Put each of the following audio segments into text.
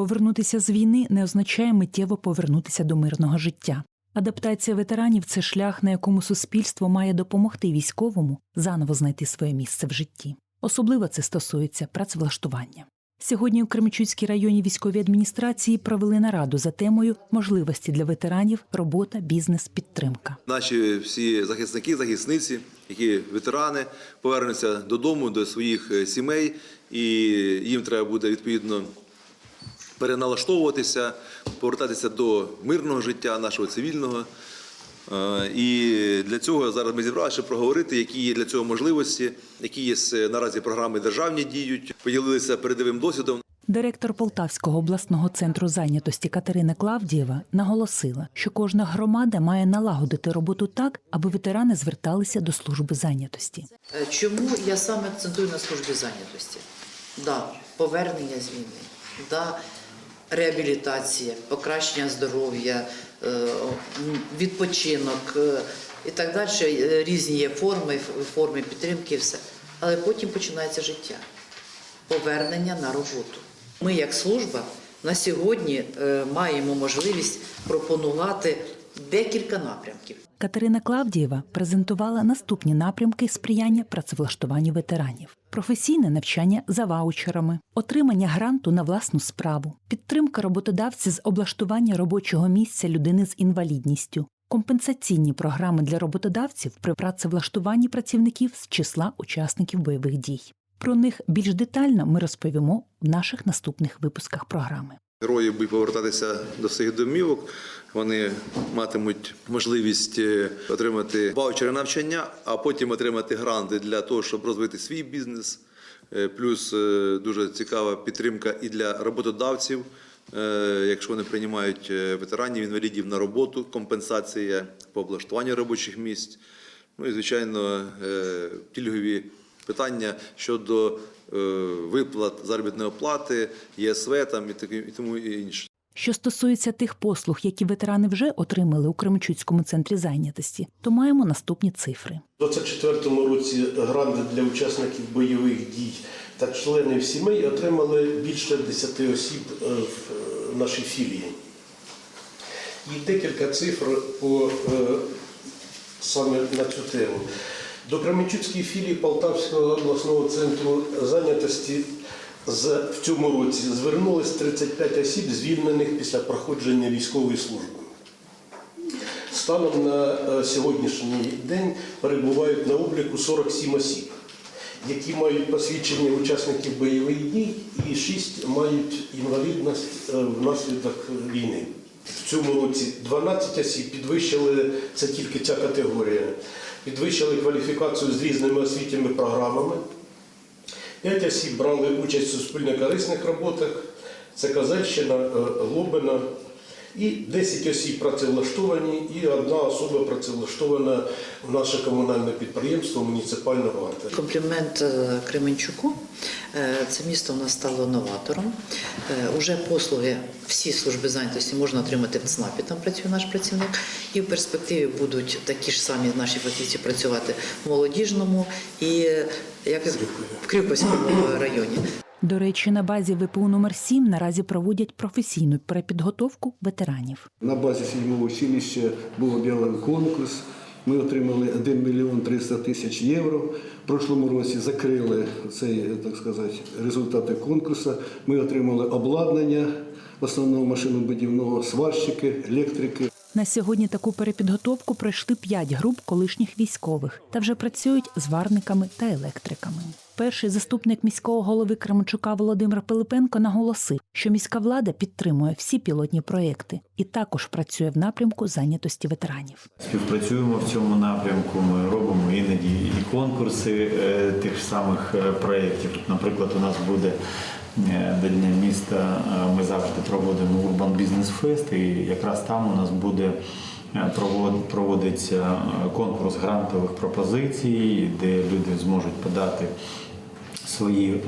Повернутися з війни не означає миттєво повернутися до мирного життя. Адаптація ветеранів це шлях, на якому суспільство має допомогти військовому заново знайти своє місце в житті. Особливо це стосується працевлаштування. Сьогодні у Кременчуцькій районній військовій адміністрації провели нараду за темою можливості для ветеранів, робота, бізнес, підтримка. Наші всі захисники, захисниці, які ветерани, повернуться додому до своїх е, сімей, і їм треба буде відповідно переналаштовуватися, повертатися до мирного життя, нашого цивільного. Е, І для цього зараз ми зібралися щоб проговорити, які є для цього можливості, які є е, наразі програми державні діють, поділилися передовим досвідом. Директор Полтавського обласного центру зайнятості Катерина Клавдієва наголосила, що кожна громада має налагодити роботу так, аби ветерани зверталися до служби зайнятості. Е, Чому я саме акцентую на службі зайнятості? Да, повернення з війни, да, реабілітація, покращення здоров'я, е, відпочинок е, і так далі. Е, Різні є форми, форми підтримки, і все. Але потім починається життя, повернення на роботу. Ми, як служба, на сьогодні маємо можливість пропонувати декілька напрямків. Катерина Клавдієва презентувала наступні напрямки сприяння працевлаштуванню ветеранів: професійне навчання за ваучерами, отримання гранту на власну справу, підтримка роботодавця з облаштування робочого місця людини з інвалідністю, компенсаційні програми для роботодавців при працевлаштуванні працівників з числа учасників бойових дій. Про них більш детально ми розповімо в наших наступних випусках програми. Герої будуть повертатися до своїх домівок. Вони матимуть можливість е, отримати ваучери навчання, а потім отримати гранти для того, щоб розвити свій бізнес. Е, Плюс е, дуже цікава підтримка і для роботодавців, якщо вони приймають ветеранів, інвалідів на роботу, компенсація по облаштуванню робочих місць. Ну і звичайно, пільгові питання щодо е, виплат заробітної плати, ЄСВ там і тому і інше. Що стосується тих послуг, які ветерани вже отримали у Кременчуцькому центрі зайнятості, то маємо наступні цифри. У 2024 році гранти для учасників бойових дій та членів сімей отримали більше 10 осіб е, в е, нашій філії. І декілька цифр по, саме на цю тему. До Кременчуцької філії Полтавського обласного центру зайнятості в цьому році звернулись 35 осіб, звільнених після проходження військової служби. Станом на е, сьогоднішній день перебувають на обліку 47 осіб, які мають посвідчення учасників бойових дій і 6 мають інвалідність е, внаслідок війни. В цьому році 12 осіб підвищили, це тільки ця категорія, підвищили кваліфікацію з різними освітніми програмами. П'ять осіб брали участь у суспільно-корисних роботах. Це Казельщина, Лобина, Глобина. І 10 осіб працевлаштовані, і одна особа працевлаштована в наше комунальне підприємство муніципальна варта. Комплімент е, Кременчуку. Е, Це місто у нас стало новатором. Е, Уже послуги всі служби зайнятості можна отримати в ЦНАПі, там працює наш працівник. І в перспективі будуть такі ж самі наші фахівці працювати в молодіжному і як в Крюковському районі. До речі, на базі ВПУ номер 7 наразі проводять професійну перепідготовку ветеранів. На базі сільського училища був об'явлений конкурс. Ми отримали 1 мільйон 300 тисяч євро. В прошлому році закрили цей, так сказати, результати конкурсу. Ми отримали обладнання основного машинобудівного, сварщики, електрики. На сьогодні таку перепідготовку пройшли 5 груп колишніх військових та вже працюють зварниками та електриками. Перший заступник міського голови Кременчука Володимир Пилипенко наголосив, що міська влада підтримує всі пілотні проекти і також працює в напрямку зайнятості ветеранів. Співпрацюємо в цьому напрямку. Ми робимо іноді і конкурси е, тих самих е, проєктів. Наприклад, у нас буде е, до Дня міста. Ми завжди проводимо Urban Business Fest, і якраз там у нас буде. Проводиться конкурс грантових пропозицій, де люди зможуть подати свої е,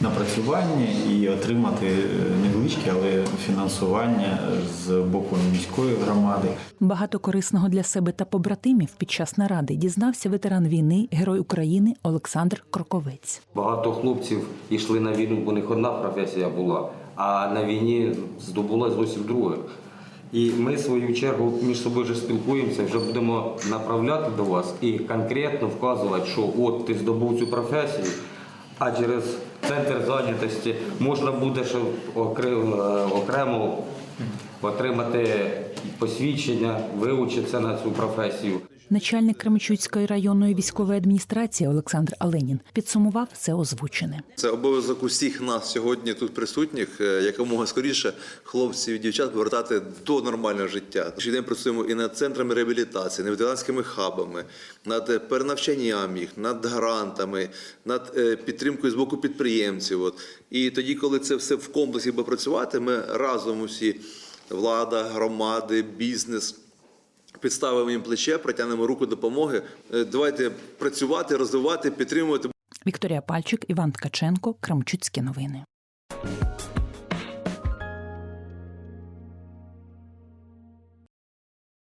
напрацювання і отримати е, невеличке, але фінансування з боку міської громади. Багато корисного для себе та побратимів під час наради дізнався ветеран війни, герой України Олександр Кроковець. Багато хлопців йшли на війну, бо них одна професія була, а на війні здобула зовсім друге. І ми, в свою чергу, між собою вже спілкуємося, вже будемо направляти до вас і конкретно вказувати, що от ти здобув цю професію, а через центр зайнятості можна буде ще окремо, окремо отримати посвідчення, вивчитися на цю професію. Начальник Кременчуцької районної військової адміністрації Олександр Аленін підсумував все озвучене. Це обов'язок усіх нас сьогодні тут присутніх, е, якомога скоріше хлопців і дівчат повертати до нормального життя. Щодень працюємо і над центрами реабілітації, над ветеранськими хабами, над е, перенавчанням їх, над грантами, над е, підтримкою з боку підприємців. От. І тоді, коли це все в комплексі буде працювати, ми разом усі влада, громади, бізнес. Підставимо їм плече, протягнемо руку допомоги. Е, Давайте працювати, розвивати, підтримувати. Вікторія Пальчик, Іван Ткаченко, Крамчуцькі новини.